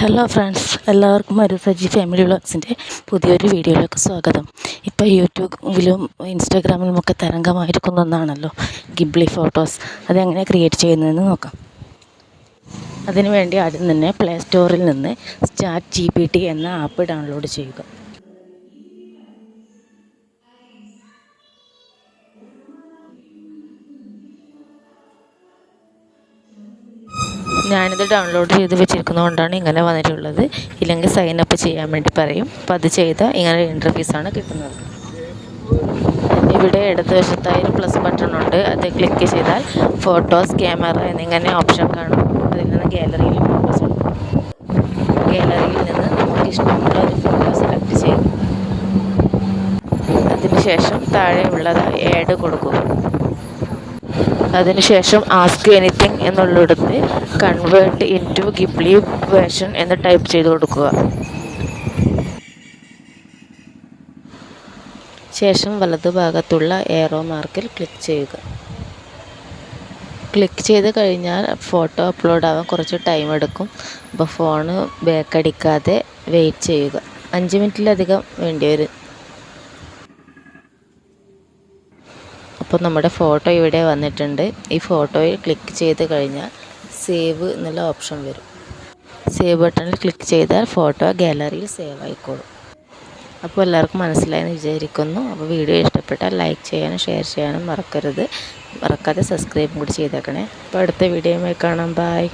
Hello friends എല്ലാവർക്കും ഒരു Saji family വ്ളോഗ്സിന്റെ പുതിയൊരു വീഡിയോയിലേക്ക് സ്വാഗതം. ഇപ്പോൾ യൂട്യൂബിലും ഇൻസ്റ്റാഗ്രാമിലും ഒക്കെ തരംഗമായിരിക്കുന്ന ഒന്നാണല്ലോ ഗിബ്ലി ഫോട്ടോസ്. അതെങ്ങനെ ക്രിയേറ്റ് ചെയ്യുന്നതെന്ന് നോക്കാം. അതിനുവേണ്ടി ആദ്യം തന്നെ പ്ലേ സ്റ്റോറിൽ നിന്ന് സ്റ്റാർട്ട് ജി എന്ന ആപ്പ് ഡൗൺലോഡ് ചെയ്യുക. ഞാനിത് ഡൗൺലോഡ് ചെയ്ത് വെച്ചിരിക്കുന്നതുകൊണ്ടാണ് ഇങ്ങനെ വന്നിട്ടുള്ളത്. ഇല്ലെങ്കിൽ സൈൻ അപ്പ് ചെയ്യാൻ വേണ്ടി പറയും. അപ്പോൾ അത് ചെയ്താൽ ഇങ്ങനെ ഇന്റർഫീസാണ് കിട്ടുന്നത്. ഇവിടെ ഇടതുവശത്തായി ഒരു പ്ലസ് ബട്ടൺ ഉണ്ട്. അത് ക്ലിക്ക് ചെയ്താൽ ഫോട്ടോസ് ക്യാമറ എന്നിങ്ങനെ ഓപ്ഷൻ കാണും. അതിൽ നിന്ന് ഗാലറിയിൽ ഫോട്ടോസ് എടുക്കും. ഗാലറിയിൽ നിന്ന് നമുക്ക് ഇഷ്ടമുള്ള ഒരു ഫോട്ടോ സെലക്ട് ചെയ്യും. അതിനുശേഷം താഴെയുള്ളത് ആഡ് കൊടുക്കുക. അതിനുശേഷം ആസ്ക് എനിത്തിങ് എന്നുള്ളിടത്ത് convert in to Ghibli version എന്ന് ടൈപ്പ് ചെയ്ത് കൊടുക്കുക. ശേഷം വലതുഭാഗത്തുള്ള ഏറോ മാർക്കിൽ ക്ലിക്ക് ചെയ്യുക. ക്ലിക്ക് ചെയ്ത് കഴിഞ്ഞാൽ ഫോട്ടോ അപ്ലോഡ് ആവാൻ കുറച്ച് ടൈം എടുക്കും. അപ്പോൾ ഫോണ് ബാക്ക് അടിക്കാതെ വെയിറ്റ് ചെയ്യുക. അഞ്ച് മിനിറ്റിലധികം വേണ്ടി വരും. അപ്പോൾ നമ്മുടെ ഫോട്ടോ ഇവിടെ വന്നിട്ടുണ്ട്. ഈ ഫോട്ടോയിൽ ക്ലിക്ക് ചെയ്ത് കഴിഞ്ഞാൽ സേവ് എന്നുള്ള ഓപ്ഷൻ വരും. സേവ് ബട്ടണിൽ ക്ലിക്ക് ചെയ്താൽ ഫോട്ടോ ഗാലറിയിൽ സേവ് ആയിക്കോളും. അപ്പോൾ എല്ലാവർക്കും മനസ്സിലായെന്ന് വിചാരിക്കുന്നു. അപ്പോൾ വീഡിയോ ഇഷ്ടപ്പെട്ടാൽ ലൈക്ക് ചെയ്യാനും ഷെയർ ചെയ്യാനും മറക്കരുത്. മറക്കാതെ സബ്സ്ക്രൈബും കൂടി ചെയ്തേക്കണേ. അപ്പോൾ അടുത്ത വീഡിയോയുമായി കാണാം. ബായ്